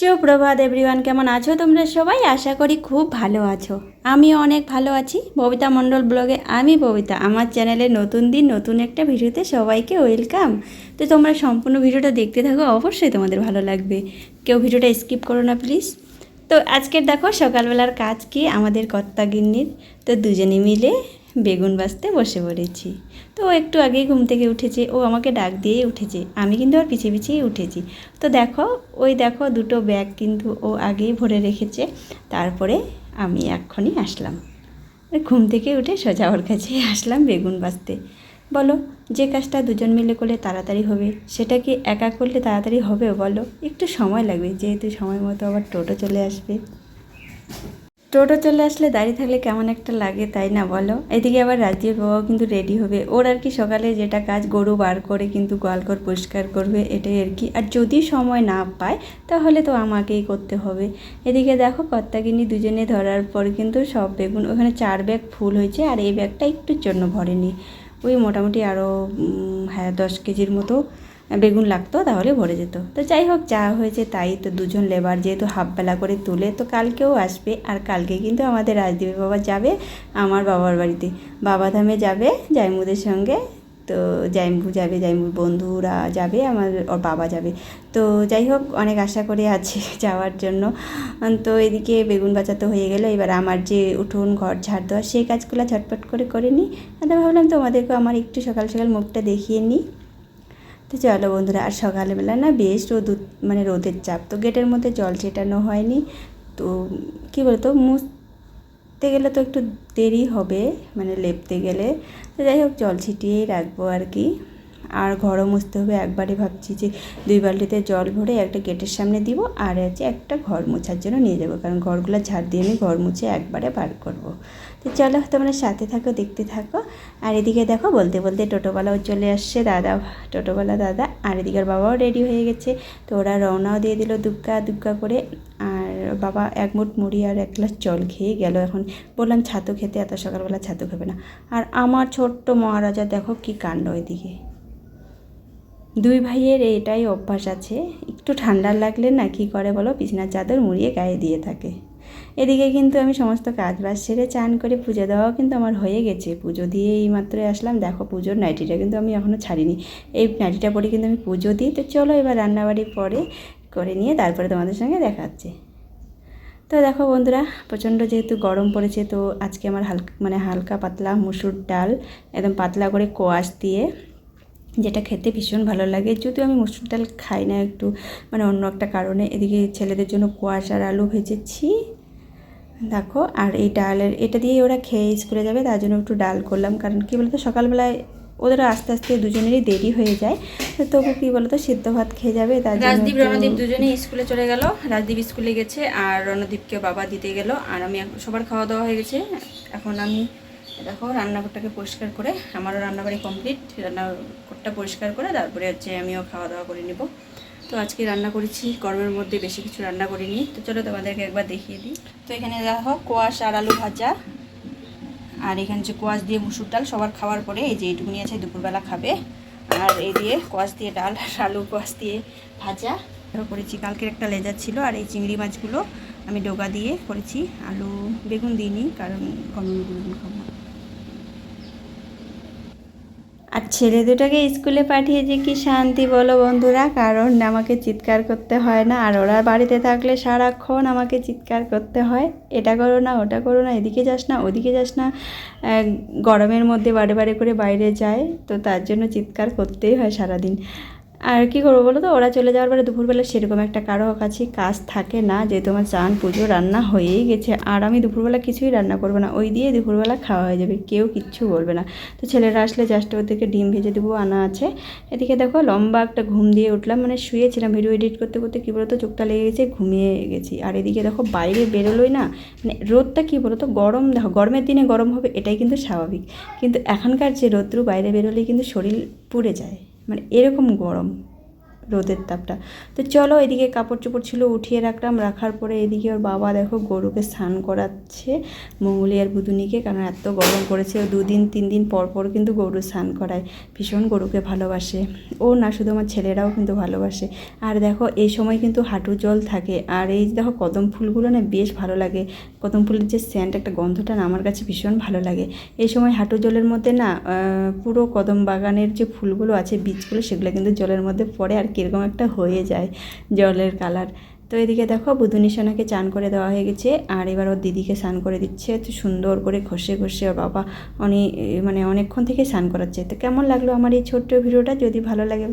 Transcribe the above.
সুপ্রভাত এভরিওয়ান কেমন আছো তোমরা সবাই? আশা করি খুব ভালো আছো। আমিও অনেক ভালো আছি। ববিতা মণ্ডল ব্লগে আমি ববিতা, আমার চ্যানেলে নতুন দিন, নতুন একটা ভিডিওতে সবাইকে ওয়েলকাম তো তোমরা সম্পূর্ণ ভিডিওটা দেখতে থাকো, অবশ্যই তোমাদের ভালো লাগবে। কেউ ভিডিওটা স্কিপ করো না প্লিজ তো আজকের দেখো, সকালবেলার কাজ কি? আমাদের কর্তা গিন্নির। তো দুজনে মিলে বেগুন বাজতে বসে পড়েছি। তো ও একটু আগেই ঘুম থেকে উঠেছে। ও আমাকে ডাক দিয়েই উঠেছে। আমি কিন্তু ওর পিছিয়ে পিছিয়েই উঠেছি। তো দেখো, ওই দেখো দুটো ব্যাগ কিন্তু ও আগেই ভরে রেখেছে। তারপরে আমি এক্ষুনি আসলাম। ঘুম থেকে উঠে সোজা ওর কাছে আসলাম বেগুন বাজতে বলো, যে কাজটা দুজন মিলে করলে তাড়াতাড়ি হবে, সেটা কি একা করলে তাড়াতাড়ি হবে বলো? একটু সময় লাগবে, যেহেতু সময় মতো আবার টোটো চলে আসবে। টোটো চলে আসলে দাঁড়িয়ে থাকলে কেমন একটা লাগে, তাই না বলো? এদিকে আবার রাজ্যের বাবাও কিন্তু রেডি হবে। ওর আর কি সকালে যেটা কাজ গরু বার করে কিন্তু গোয়ালঘর পরিষ্কার করবে, এটাই আর কি। আর যদি সময় না পায়, তাহলে তো আমাকেই করতে হবে। এদিকে দেখো কর্তাগিনি দুজনে ধরার পর কিন্তু সব বেগুন, ওখানে চার ব্যাগ ফুল হয়েছে আর এই ব্যাগটা একটুর জন্য ভরেনি। ওই মোটামুটি আরও হ্যাঁ দশ কেজির মতো বেগুন লাগতো, তাহলে ভরে যেত। তো যাই হোক, যা হয়েছে তাই। তো দুজন লেবার যেহেতু হাফবেলা করে তুলে, তো কালকেও আসবে। আর কালকে কিন্তু আমাদের রাজদীপের বাবা যাবে আমার বাবার বাড়িতে। বাবাধামে যাবে জাইমুদের সঙ্গে। তো জাইম্বু যাবে জাইম্বুর বন্ধুরা যাবে, আমার ওর বাবা যাবে। তো যাই হোক, অনেক আশা করে আছে যাওয়ার জন্য। তো এদিকে বেগুন বাঁচাতে হয়ে গেল। এবার আমার যে উঠোন, ঘর, ঝাড় দেওয়া, সেই কাজগুলো ঝটপট করে করে নিই। তো ভাবলাম তোমাদেরকে আমার একটু সকাল সকাল মুখটা দেখিয়ে নিই। তো চলো বন্ধুরা, আর সকালবেলা না বেশ রোদ মানে রোদের চাপ। তো গেটের মধ্যে জল ছেটানো হয়নি। তো কী বলতো, মুছতে গেলে তো একটু দেরি হবে মানে লেপতে গেলে। তো যাই হোক, জল ছিটিয়েই রাখব আর কি। আর ঘরও মুছতে হবে। একবারে ভাবছি যে দুই বালতিতে জল ভরে একটা গেটের সামনে দিব আর হচ্ছে একটা ঘর মোছার জন্য নিয়ে যাব। কারণ ঘরগুলো ঝাড় দিয়ে আমি ঘর মুছে একবারে বার করব। তো চলো তোমরা সাথে থাকো, দেখতে থাকো। আর এদিকে দেখো, বলতে বলতে টোটোওয়ালাও চলে আসছে, দাদা, টোটোওয়ালা দাদা। আর এদিকের বাবাও রেডি হয়ে গেছে। তো ওরা রওনাও দিয়ে দিল দুগ্গা দুগ্গা করে। আর বাবা এক মুঠ মুড়ি আর এক গ্লাস জল খেয়ে গেল এখন। বললাম, ছাতু খেতে এত সকালবেলা ছাতু খাবে না। আর আমার ছোট্ট মহারাজা, দেখো কি কাণ্ড এদিকে। দুই ভাইয়ের এটাই অভ্যাস আছে। একটু ঠান্ডা লাগলে না কী করে বলো? বিছনার চাদর মুড়িয়ে গায়ে দিয়ে থাকে। এদিকে কিন্তু আমি সমস্ত কাজ বাজ সেরে চান করে পুজো দেওয়াও কিন্তু আমার হয়ে গেছে। পুজো দিয়ে এই মাত্রই আসলাম। দেখো পুজোর নাইটিটা কিন্তু আমি এখনও ছাড়িনি। এই নাইটিটা পরে কিন্তু আমি পুজো দিই। তো চলো এবার রান্নাবাড়ি পরে করে নিয়ে তারপরে তোমাদের সঙ্গে দেখা হচ্ছে তো দেখো বন্ধুরা, প্রচণ্ড যেহেতু গরম পড়েছে, তো আজকে আমার হালকা মানে হালকা পাতলা মুসুর ডাল, একদম পাতলা করে কোয়াশ দিয়ে যেটা খেতে ভীষণ ভালো লাগে। যদিও আমি মুসুর ডাল খাই না একটু মানে অন্য একটা কারণে। এদিকে ছেলেদের জন্য কোয়াশ আর আলু ভেজেছি। দেখো আর এই ডালের এটা দিয়েই ওরা খেয়ে স্কুলে যাবে তার জন্য একটু ডাল করলাম। কারণ কী বলতো সকালবেলায় ওদের আস্তে আস্তে দুজনেরই দেরি হয়ে যায়। তো তবু কী বলতো সিদ্ধ ভাত খেয়ে যাবে তার রাজদীপ রণদীপ দুজনেই স্কুলে চলে গেল। রাজদীপ স্কুলে গেছে আর রণদীপকে বাবা দিতে গেল। আর আমি সবার খাওয়া দাওয়া হয়ে গেছে। এখন আমি দেখো, রান্নাঘরটাকে পরিষ্কার করে, আমারও রান্নাবাড়ি কমপ্লিট রান্নাঘরটা পরিষ্কার করে, তারপরে হচ্ছে আমিও খাওয়া দাওয়া করে নেব। তো আজকে রান্না করেছি, গরমের মধ্যে বেশি কিছু রান্না করিনি। তো চলো তোমাদেরকে একবার দেখিয়ে দিই। তো এখানে দেখো, কোয়াশ আর আলু ভাজা, আর এখানে যে কোয়াশ দিয়ে মুসুর ডাল। সবার খাওয়ার পরে এই যে এইটুকুনি আছে, দুপুরবেলা খাবে। আর এই দিয়ে কোয়াশ দিয়ে ডাল আর আলু কোয়াশ দিয়ে ভাজা। করেছি, কালকের একটা লেজার ছিল, আর এই চিংড়ি মাছগুলো আমি ডোগা দিয়ে করেছি। আলু বেগুন দিইনি, কারণ কমন বেগুন খাব। আর ছেলে দুটাকে স্কুলে পাঠিয়ে যে কি শান্তি বলো বন্ধুরা, কারণ আমাকে চিৎকার করতে হয় না। আর ওরা বাড়িতে থাকলে সারাক্ষণ আমাকে চিৎকার করতে হয়। এটা করো না, ওটা করো না, এদিকে যাস না, ওদিকে যাস না। গরমের মধ্যে বারে বারে করে বাইরে যায়, তো তার জন্য চিৎকার করতেই হয় সারাদিন। আর কি করব বলো তো? ওরা চলে যাওয়ার পরে দুপুরবেলা সেরকম একটা কারও কাছে কাজ থাকে না যেহেতু আমার চান, পুজো, রান্না হয়েই গেছে। আর আমি দুপুরবেলা কিছুই রান্না করব না। ওই দিয়ে দুপুরবেলা খাওয়া হয়ে যাবে। কেউ কিচ্ছু বলবে না। তো ছেলেরা আসলে জাস্ট ওদেরকে ডিম ভেজে দেবো, আনা আছে। এদিকে দেখো, লম্বা একটা ঘুম দিয়ে উঠলাম। মানে শুয়েছিলাম ভিডিও এডিট করতে করতে। কী বলতো? চোখটা লেগে গেছে, ঘুমিয়ে গেছি। আর এদিকে দেখো, বাইরে বেরোলোই না। মানে রোদটা কী বলতো? গরম দেখো, গরমের দিনে গরম হবে এটাই কিন্তু স্বাভাবিক। কিন্তু এখনকার যে রোদ্রু, বাইরে বেরোলেই কিন্তু শরীর পুড়ে যায়। মানে এরকম গরম রোদের তাপটা। তো চলো এদিকে কাপড় চোপড় ছিল উঠিয়ে রাখলাম, রাখার পরে এদিকে ওর বাবা দেখো গরুকে স্নান করাচ্ছে মঙ্গলি আর বুদুনিকে, কারণ এত গরম করেছে ও দুদিন তিন দিন পর পর কিন্তু গরু স্নান করায়। ভীষণ গরুকে ভালোবাসে। ও না, শুধু আমার ছেলেরাও কিন্তু ভালোবাসে। আর দেখো এই সময় কিন্তু হাঁটু জল থাকে। আর এই দেখো কদম ফুলগুলো না বেশ ভালো লাগে। কদম ফুলের যে স্যান্ট একটা গন্ধটা না আমার কাছে ভীষণ ভালো লাগে। এই সময় হাঁটু জলের মধ্যে না পুরো কদম বাগানের যে ফুলগুলো আছে, বীজগুলো, সেগুলো কিন্তু জলের মধ্যে পড়ে আর কীরকম একটা হয়ে যায় জলের কালার তো এদিকে দেখো বুধুনি সোনাকে চান করে দেওয়া হয়ে গেছে, আর এবার ওর দিদিকে স্নান করে দিচ্ছে। তো সুন্দর করে ঘষে ঘষে ওর বাবা অনেক মানে অনেকক্ষণ থেকে স্নান করাচ্ছে। তো কেমন লাগল আমার এই ছোট্ট ভিডিওটা? যদি ভালো লাগে